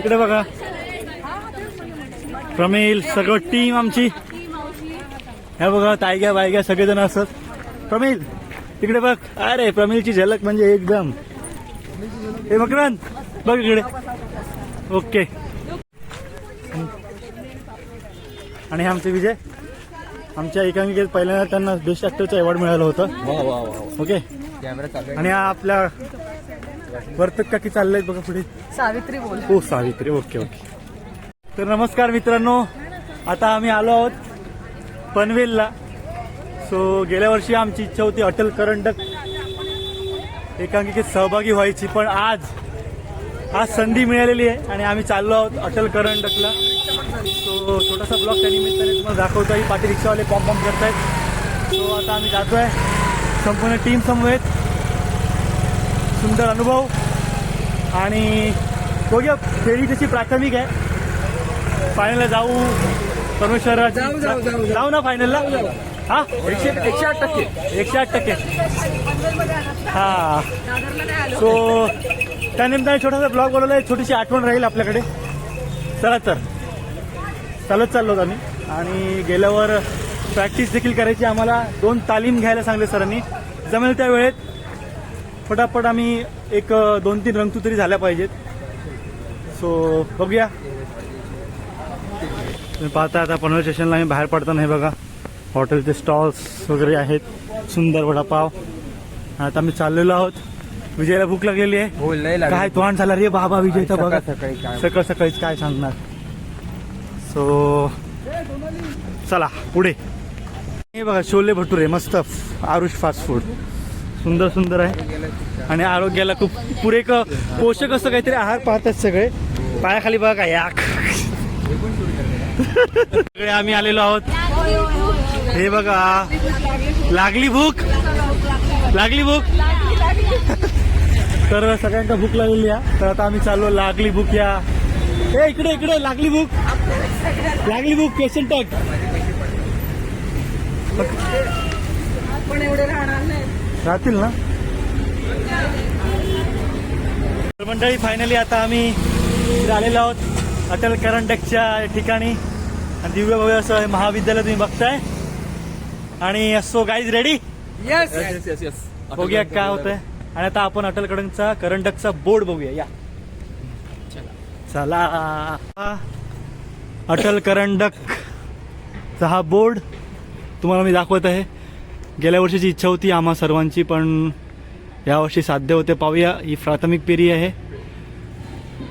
इकडे बघा. प्रमेल सगळं टीम आमची. हे बघा तायग्या बायग्या सगळेजण असत प्रमेल तिकडे बघ. अरे प्रमेलची झलक म्हणजे एकदम. हे मकरान बघ इकडे. ओके. आणि आमचे विजय. आमच्या एकांकिकेत पहिल्यांदा त्यांना बेस्ट ऍक्टरचं अवॉर्ड मिळालं होतं. ओके. आणि आपल्या वर्तक काकी चाललंय बघा पुढे. सावित्री बोल हो सावित्री. Okay okay. तर नमस्कार मित्रांनो. आता आम्ही आलो आहोत पनवेलला. सो गेल्या वर्षी आमची इच्छा होती अटल करंडक एकांकिकेत सहभागी व्हायची पण आज आज संधी मिळालेली आहे आणि आम्ही चाललो आहोत अटल करंडकला. सो छोटासा ब्लॉग त्या निमित्ताने तुम्हाला दाखवतो ही पाठी रिक्षावाले पॉम्प पॉम्प करतायत. सो आता आम्ही जातोय. संपूर्ण टीम समवेत. सुंदर अनुभव. आणि बघूया फेरी तशी प्राथमिक आहे. फायनलला जाऊ परमेश्वर जाऊ, ना फायनलला हा? एकशे एकशे आठ टक्के. एकशे आठ टक्के. हा. सो त्यानिमित्ताने छोटासा ब्लॉग बनवला एक छोटीशी आठवण राहील आपल्याकडे. चला तर. चालत चाललो आम्ही. आणि गेल्यावर प्रॅक्टिस देखील करायची आम्हाला. दोन तालीम घ्यायला सांगले सरांनी. जमेल त्या वेळेत. पटापट आम्ही एक दोन तीन रंगतू तरी झाल्या पाहिजेत. सो बघूया. तुम्ही पाहता आता पनवेल स्टेशनला आम्ही बाहेर पडताना हे बघा. हॉटेलचे स्टॉल्स वगैरे आहेत. सुंदर वडापाव. आता आम्ही चाललेलो आहोत. विजयला भूक लागलेली आहे. काय तोंड झाला रे बाबा विजयचा बघा सकाळ सकाळी काय सकाळ सकाळीच काय सांगणार. सो चला पुढे. हे बघा छोले भटुरे मस्त आरुष फास्ट फूड सुंदर सुंदर आहे. आणि आरोग्याला खूप पुरेक पोषक असं काहीतरी आहार पाहतात सगळे. पायाखाली बघा काय सगळे आम्ही आलेलो आहोत. हे बघा. लागली भूक. लागली भूक. तर सगळ्यांना भूक लागलेली आहे. तर आता आम्ही चाललो लागली भूक या. ए इकडे इकडे लागली भूक. लागली भूक पेशंट पण एवढे राहणार नाही राहतील ना? मंडळी फायनली आता आम्ही आलेलो आहोत अटल करंडकच्या ठिकाणी. आणि दिव्य भव्य असं महाविद्यालय तुम्ही बघताय. आणि so guys ready yes yes yes yes बघूया काय होतंय. आणि आता आपण अटल करंडकचा करंडकचा बोर्ड बघूया. या. चला. हा अटल करंडक चा हा बोर्ड तुम्हाला मी दाखवत आहे. गेल्या वर्षीची इच्छा होती आम्हा सर्वांची पण यावर्षी साध्य होते. पाहूया ही प्राथमिक पेरी आहे.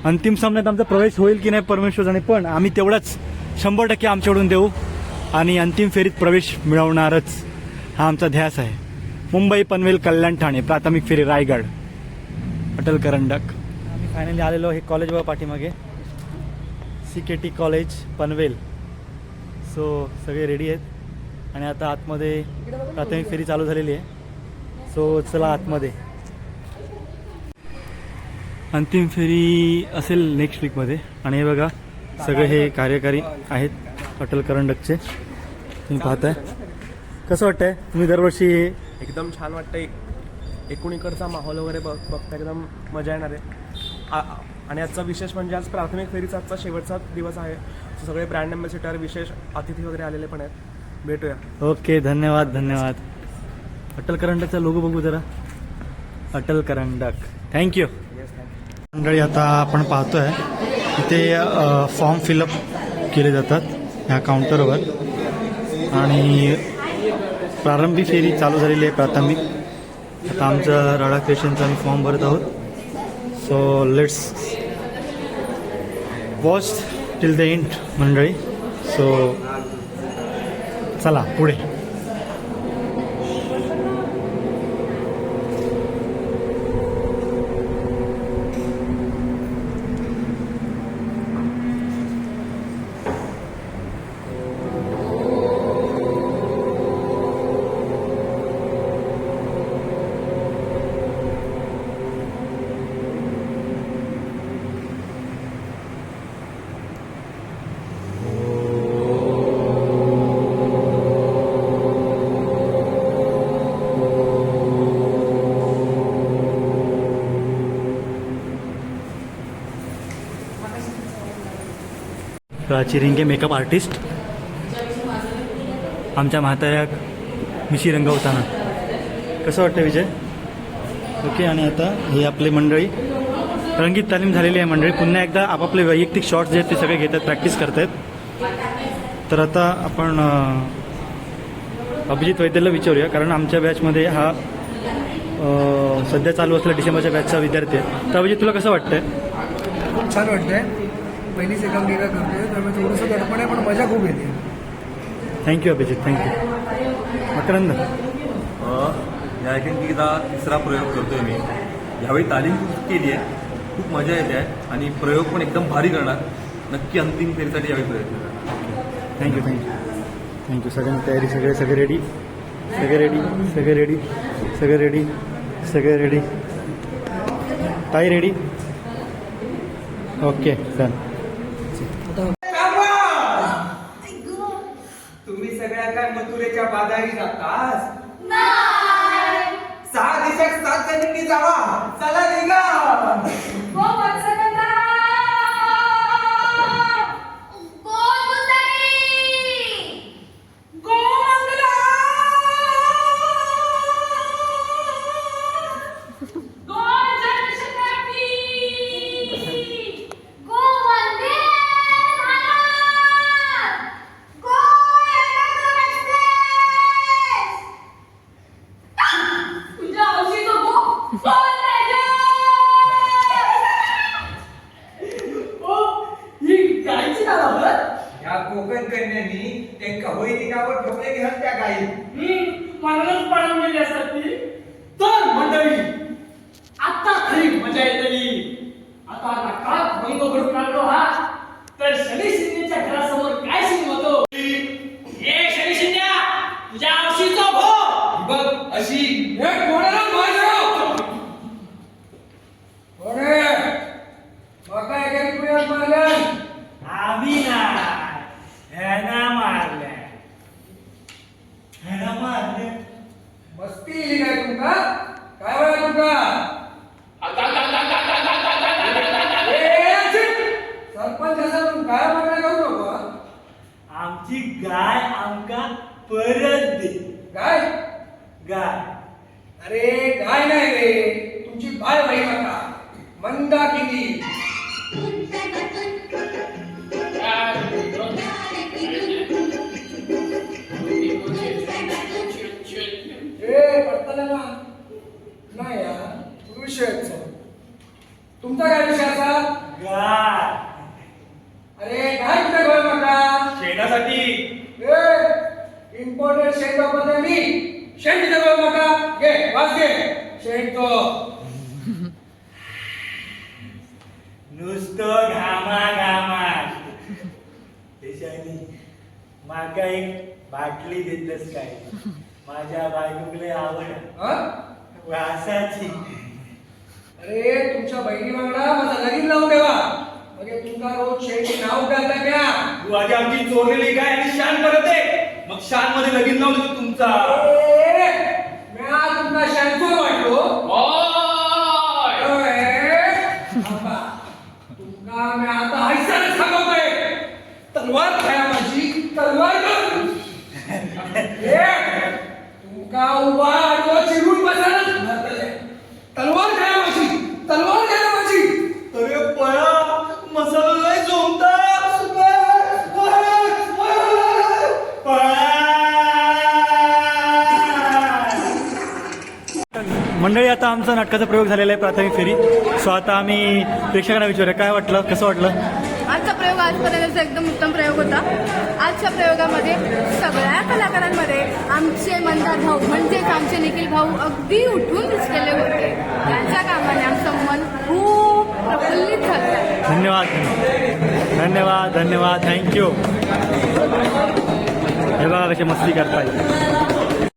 अंतिम सामन्यात आमचा प्रवेश होईल की नाही परमेश्वर जाणे पण आम्ही तेवढाच शंभर टक्के आमच्याकडून देऊ आणि अंतिम फेरीत प्रवेश मिळवणारच हा आमचा ध्यास आहे. मुंबई पनवेल कल्याण ठाणे प्राथमिक फेरी रायगड. अटल करंडक. आम्ही फायनली आलेलो हे कॉलेज बघा पाठीमागे. C K T college Panvel. So सगळे रेडी आहेत. आणि आता आतमध्ये प्राथमिक फेरी चालू झालेली आहे. सो चला आतमध्ये. अंतिम फेरी असेल नेक्स्ट वीकमध्ये आणि हे बघा सगळे हे कार्यकारी आहेत अटल करंडकचे. तुम्ही पाहताय. कसं वाटतंय? तुम्ही दरवर्षी एकदम छान वाटतंय. एकूण इकडचा माहोल वगैरे बघ बघता एकदम मजा येणार आहे. आणि आजचा विशेष म्हणजे आज प्राथमिक फेरीचा आजचा शेवटचा दिवस आहे. सगळे ब्रँड अँबॅसिडर विशेष अतिथी वगैरे आलेले पण आहेत. भेटूया. ओके धन्यवाद धन्यवाद. अटल करंडकचा लोगो बघू जरा. अटल करंडक. थँक्यू मंडळी आता आपण पाहतोय इथे फॉर्म फिलअप केले जातात ह्या काउंटरवर आणि प्रारंभी फेरी चालू झालेली आहे प्राथमिक. आता आमचं राडा क्रिएशनचा आम्ही फॉर्म भरत आहोत. So let's watch till the end मंडळी. सो चला पुढे. Prachi Ringe makeup artist. आमच्या म्हाताऱ्या मिशी रंगवताना कसं वाटतं विजय? ओके आणि आता ही आपली मंडळी. रंगीत तालीम झालेली आहे मंडळी. पुन्हा एकदा आपापले वैयक्तिक शॉट्स जे आहेत ते सगळे घेतात प्रॅक्टिस करतायत. तर आता आपण अभिजित वैद्यला विचारूया कारण आमच्या बॅचमध्ये हा सध्या चालू असलेला डिसेंबरच्या बॅचचा विद्यार्थी आहे. तर अभिजित तुला कसं वाटतंय? खूप छान वाटतंय. पहिलीच एकांकिका करतोय त्यामुळे थोडंसं दडपण आहे पण मजा खूप येते. Thank you Abhijit thank you Makarand. अ, या एकांकिकेचा तिसरा प्रयोग करतोय मी. यावेळी तालीम खूप केली आहे खूप मजा येते आहे आणि प्रयोग पण एकदम भारी करणार. नक्की अंतिम फेरीसाठी यावेळी प्रयत्न करणार थँक्यू थँक्यू थँक्यू सगळ्यांची तयारी सगळे सगळे रेडी सगळे रेडी सगळे रेडी सगळे रेडी सगळे रेडी ताई रेडी ओके चल काय मथुरेच्या बाजारी जातास? सहा दिवसात सात जणींनी जावा. चला निघा या कोकण कन्यांनी त्यांका होईनी नावं ठोकले घ्याल त्या गाई मनालाच पाडून गेली असतात ती तर मंडळी आता खरी मजा येतली आता नाकात मैंगो घडून आणलो हा तर शनी शिंदेच्या घरासमोर काय सीन होतो ए शनी शिंद्या तुझ्या आवशीचा भो बघ अशी हे कोणाला मारलं? कोणे? मका एका पुण्यात मारलं? आम्ही ना ह्याना मारल्या ह्याना मारल्या मस्ती इली काय तुमका काय वेळा तुमका ए, चिट! सरपंच असा काय मागण्या करू नको हं? आमची गाय आमका परत दे. काय गाय. अरे काय नाही रे. तुमची बाय बाई माता मंदा किती गोळ माका घे वाच घे शेण तो. नुसतं घामा घामा देशानी माका एक बाटली देतस काय? माझ्या बायकोकडे आवड? वासाची. अरे तुमच्या बहिणी वांगडा माझा लगीन लावून ठेवा. म्हणजे तुमका रोज शेणची नाव घालता क्या तू आधी आमची चोरलेली गाय आणि शान परत मग शानमध्ये लगीन लावलं तर तुमचा. तुमका शांतूर वाटलो. तुमका मी आता हैसानच सांगतोय तलवार खाया माझी तलवार तुमका उभा आडवं चिरून बसायलाच घातलंय. तलवार खाया माझी तलवार खाया माझी अरे पळा मसाला लय जमता मंडळी आता आमचा नाटकाचा प्रयोग झालेला आहे प्राथमिक फेरी. सो आता आम्ही प्रेक्षकांना विचारूया काय वाटलं? कसं वाटलं? आजचा प्रयोग आजपर्यंतचा एकदम उत्तम प्रयोग होता. आजच्या प्रयोगामध्ये सगळ्या कलाकारांमध्ये आमचे मंदार भाऊ म्हणजेच आमचे निखिल भाऊ अगदी उठून दिसलेले होते. त्यांच्या कामाने आमचं मन खूप प्रफुल्लित झालं. धन्यवाद. धन्यवाद धन्यवाद. थँक्यू हे बघा कशी मस्ती करताय.